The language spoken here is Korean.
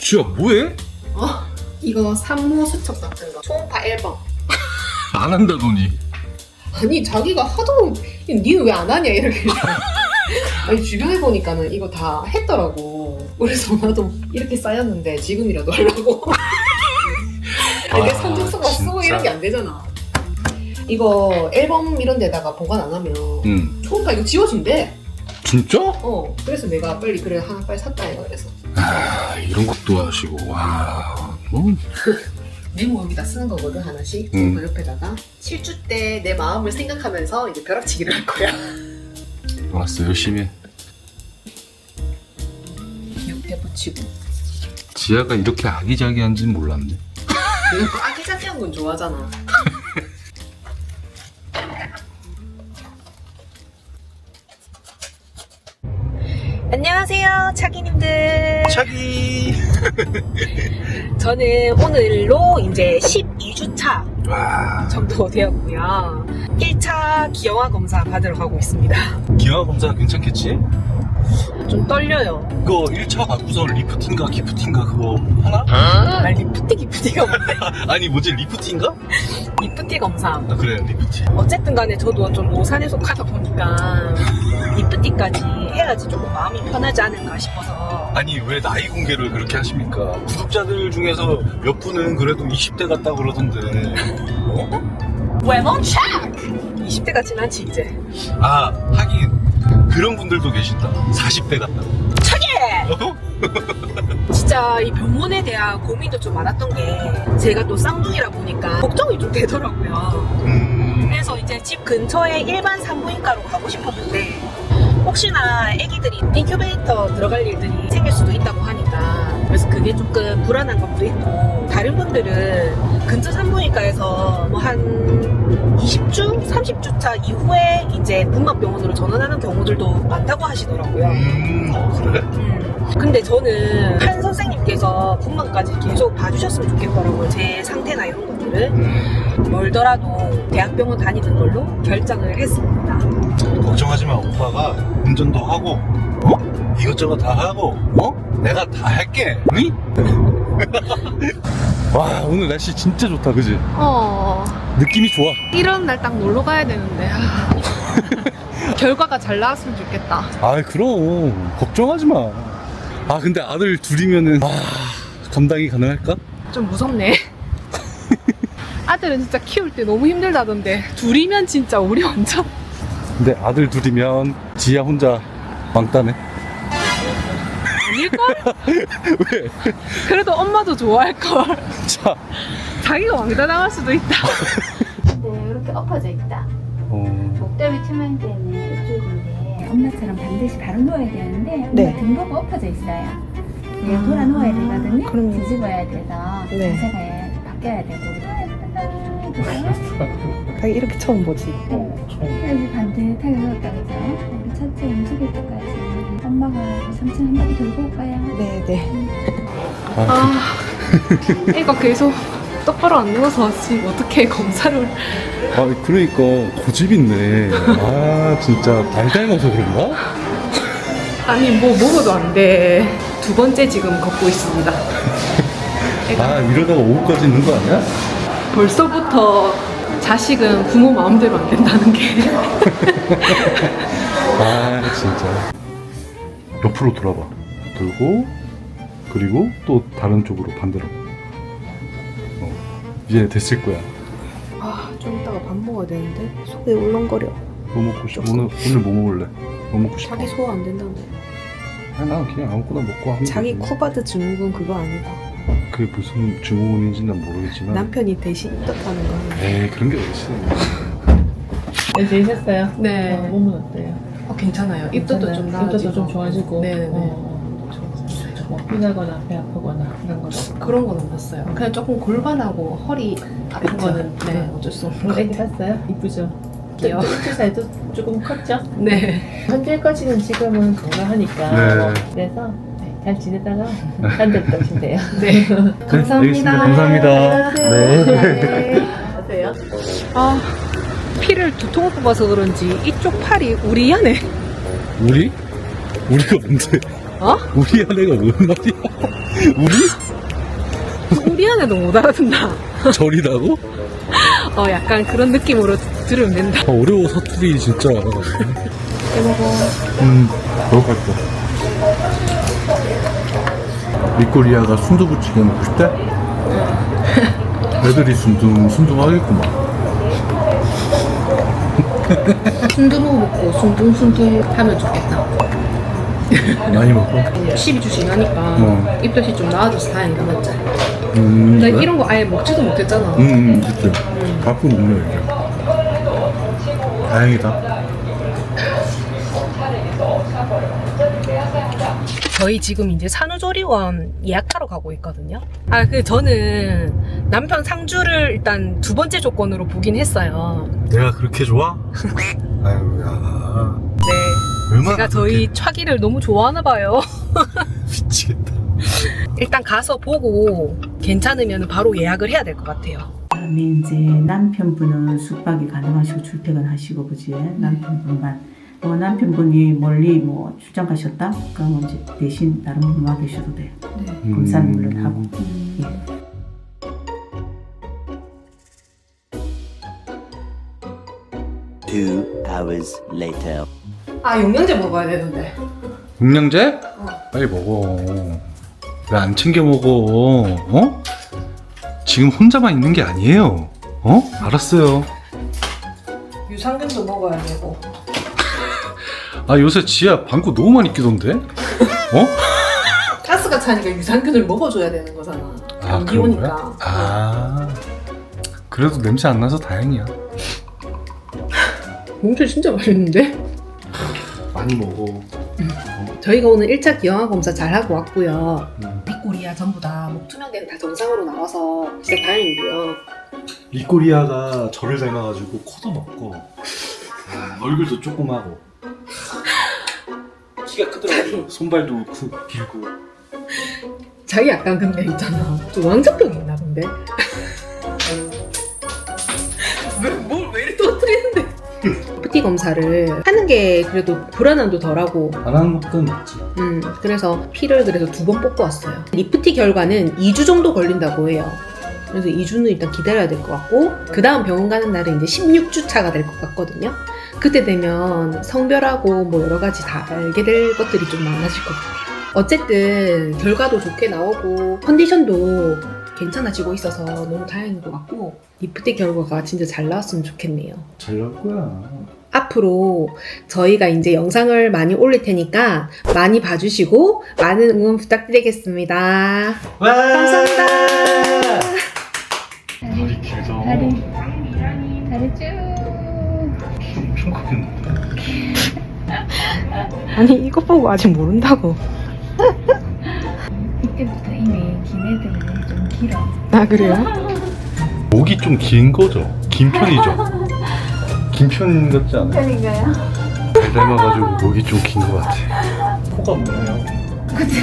지야 뭐해? 어? 이거 산모 수첩 같은 거. 초음파 앨범. 안 한다더니 아니 자기가 하도 니는 왜 안 하냐 이렇게. 아니 주변에 보니까는 이거 다 했더라고. 그래서 나도 이렇게 쌓였는데 지금이라도 하려고. 이게 아, 산적소가 쓰고 진짜. 이런 게 안 되잖아. 이거 앨범 이런 데다가 보관 안 하면 응 초음파 이거 지워진대. 진짜? 어 그래서 내가 빨리 그래 하나 빨리 샀다 이거 그래서 아 이런 것도 하시고 와 뭐, 메모 여기다 쓰는 거거든 하나씩. 음. 초음파 옆에다가 실주 때 내 마음을 생각하면서 이제 벼락치기를 할 거야. 알았어 열심히 해. 육대 붙이고. 지아가 이렇게 아기자기한지는 몰랐네. 내가 그 아기자기한 건 좋아하잖아. 안녕하세요, 차기님들. 차기 저는 오늘로 이제 12주차 와 정도 되었고요. 1차 기형아 검사 받으러 가고 있습니다. 기아 검사 괜찮겠지? 좀 떨려요. 그거 1차 받고서 리프팅가 기프팅가 그거 하나? 아, 리프티 기프티가 뭔데? 아니 뭐지 리프팅가? 리프티 검사. 아 그래 리프팅 어쨌든 간에 저도 좀 노산에 속하다 보니까 리프티까지 해야지 조금 마음이 편하지 않을까 싶어서 아니 왜 나이 공개를 그렇게 하십니까? 구독자들 중에서 몇 분은 그래도 20대 같다 그러던데 어? 외모 체크! 20대 같진 않지 이제 아 하긴 그런 분들도 계신다 40대 같다 차기! 어? 진짜 이 병원에 대한 고민도 좀 많았던 게 제가 또 쌍둥이라 보니까 걱정이 좀 되더라고요 음... 그래서 이제 집 근처에 일반 산부인과로 가고 싶었는데 혹시나 아기들이 인큐베이터 들어갈 일들이 생길 수도 있다고 하니까 그래서 그게 조금 불안한 것도 있고 다른 분들은 근처 산부인과에서 뭐 한 20주, 30주 차 이후에 이제 분막병원으로 전환하는 경우들도 많다고 하시더라고요. 음... 어, 그래? 음. 근데 저는 한 선생님께서 분만까지 계속 봐주셨으면 좋겠더라고요. 제 상태나 이런 것들을. 음... 멀더라도 대학병원 다니는 걸로 결정을 했습니다. 걱정하지 마 오빠가 운전도 하고 어? 이것저것 다 하고 어? 내가 다 할게. 응? 와 오늘 날씨 진짜 좋다 그지? 어. 느낌이 좋아. 이런 날 딱 놀러 가야 되는데. 아. 결과가 잘 나왔으면 좋겠다. 아 그럼. 걱정하지 마아 근데 아들 둘이면은 아 감당이 가능할까? 좀 무섭네. 아들은 진짜 키울 때 너무 힘들다던데. 둘이면 진짜 우리 완전 근데 아들 둘이면 지야 혼자 왕따네 아닐걸? 왜? 그래도 엄마도 좋아할걸 자 자기가 왕따 당할 수도 있다 네, 이렇게 엎어져 있다. 어... 목덜미 측면대는 이쪽인데 엄마처럼 반드시 바로 누워야 되는데 엄마 네. 등보가 엎어져 있어요. 네, 돌아 누워야 되거든요. 그럼요. 뒤집어야 돼서 네. 자세가 바뀌어야 되고. 이렇게 처음 보지. 여기 반듯하게 누웠다 그죠? 차체 움직일 때까지 엄마가 삼촌 한 바퀴 돌고 올까요? 네네. 아, 아 애가 계속 똑바로 안 누워서 지금 어떻게 검사를 아 그러니까 고집 있네 아 진짜 날 닮아서 그런가? 아니 뭐 먹어도 안 돼 두 번째 지금 걷고 있습니다 아 이러다가 오후까지 있는 거 아니야? 벌써부터 자식은 부모 마음대로 안 된다는 게 아 진짜 옆으로 돌아봐 돌고 그리고 또 다른 쪽으로 반대로 어, 이제 됐을 거야 아, 좀 이따가 밥 먹어야 되는데 속이 울렁거려. 뭐 먹고 싶어? 오늘, 오늘 뭐 먹을래? 뭐 먹고 싶어? 자기 소화 안 된다며. 아, 난 그냥 아무거나 먹고 하면 자기 되지. 쿠바드 증후군 그거 아니다. 그게 무슨 증후군인지 난 모르겠지만 남편이 대신 입덧하는 거. 에이 그런 게 어딨어 네, 재밌었어요. 네. 어, 몸은 어때요? 어, 괜찮아요. 입덧도 좀? 나아지고. 입덧도 좀 좋아지고. 네네네. 어, 좋았어요. 뭐 피나거나 배 아프거나 그런 거. 그런 건 없었어요. 그냥 조금 골반하고 허리 아픈 그쵸. 거는 네, 네. 어쩔 수 없는 것 같아요. 봤어요? 이쁘죠? 귀여워. 입술 사이도 조금 컸죠? 네. 현재까지는 지금은 건강하니까. 네. 그래서 네, 잘 지내다가 한대 떠신대요. 네. 알겠습니다. 감사합니다. 네. 하세요. 아 피를 두 통을 뽑아서 그런지 이쪽 팔이 우리 안에 우리? 우리가 뭔데? 어? 우리 아내가 뭔 말이야? 우리? 우리 안에도 못 알아듣나? 절이라고? 어, 약간 그런 느낌으로 들으면 된다. 아, 어려워 사투리 진짜. 음, 너무 맛있어. 미코리아가 순두부찌개 먹고 싶대? 애들이 순둥 순둥하겠구만. 순두부 먹고 순둥순둥 하면 좋겠다. 많이 먹고. 12주 지나니까 어. 입덧이 좀 나아져서 다행이다, 맞지? 음, 나 그래? 이런 거 아예 먹지도 못했잖아. 음, 음, 그치. 갖고 먹네, 이제. 다행이다. 저희 지금 이제 산후조리원 예약하러 가고 있거든요. 아, 그 저는 남편 상주를 일단 두 번째 조건으로 보긴 했어요. 내가 그렇게 좋아? 아유, 야. 네. 얼마나 제가 저희 차기를 너무 좋아하나 봐요. 미치겠다. 일단 가서 보고 괜찮으면 바로 예약을 해야 될 것 같아요. 그다음에 이제 남편분은 숙박이 가능하시고 출퇴근하시고 그지 남편분만 어, 남편분이 멀리 뭐 출장 가셨다 그러면 이제 대신 다른 분와 계셔도 돼 검사는 물론 하고 예. Two hours later. 아, 영양제 먹어야 되는데. 영양제? 빨리 먹어. 왜 안 챙겨 먹어? 어? 지금 혼자만 있는 게 아니에요. 어? 알았어요. 유산균도 먹어야 되고. 아 요새 지하 방구 너무 많이 끼던데? 어? 가스가 차니까 유산균을 먹어줘야 되는 거잖아. 아 감기 그런 오니까. 거야? 아 그래도 냄새 안 나서 다행이야. 몸살 진짜 맛있는데? 많이 먹어. 저희가 오늘 1차 기형아 검사 잘 하고 왔고요. 음. 빅골이야 전부 다 목투명대는 다 정상으로 나와서 진짜 다행이고요. 리코리아가 저를 닮아가지고 코도 높고 아, 얼굴도 조그마고 키가 크더라고. 손발도 크, 길고. 자기 약간 근데 있잖아. 좀 왕자병 있나 본데? 뭘왜 이렇게 터뜨리는데? PT 검사를 하는 게 그래도 불안함도 덜하고 안 하는 것도 낫지. 음, 그래서 피를 그래서 두 번 뽑고 왔어요. 리프티 결과는 2주 정도 걸린다고 해요. 그래서 2주는 일단 기다려야 될 것 같고, 그 다음 병원 가는 날은 이제 16주 차가 될 것 같거든요. 그때 되면 성별하고 뭐 여러 가지 다 알게 될 것들이 좀 많아질 것 같아요. 어쨌든 결과도 좋게 나오고 컨디션도 괜찮아지고 있어서 너무 다행인 것 같고 리프티 결과가 진짜 잘 나왔으면 좋겠네요. 잘 나올 거야. 앞으로 저희가 이제 영상을 많이 올릴 테니까 많이 봐주시고 많은 응원 부탁드리겠습니다. 감사합니다. 다리 길다. 다리 다리 쭉 엄청 크겠는데. 아니, 이거 보고 아직 모른다고. 이때부터 이미 긴 애들은 좀 길어 아, 그래요? 목이 좀 긴 거죠? 긴 편이죠? 긴 편 같지 않아요? 편인가요? 잘 닮아가지고 목이 좀 긴 것 같아. 코가 없네요. 그치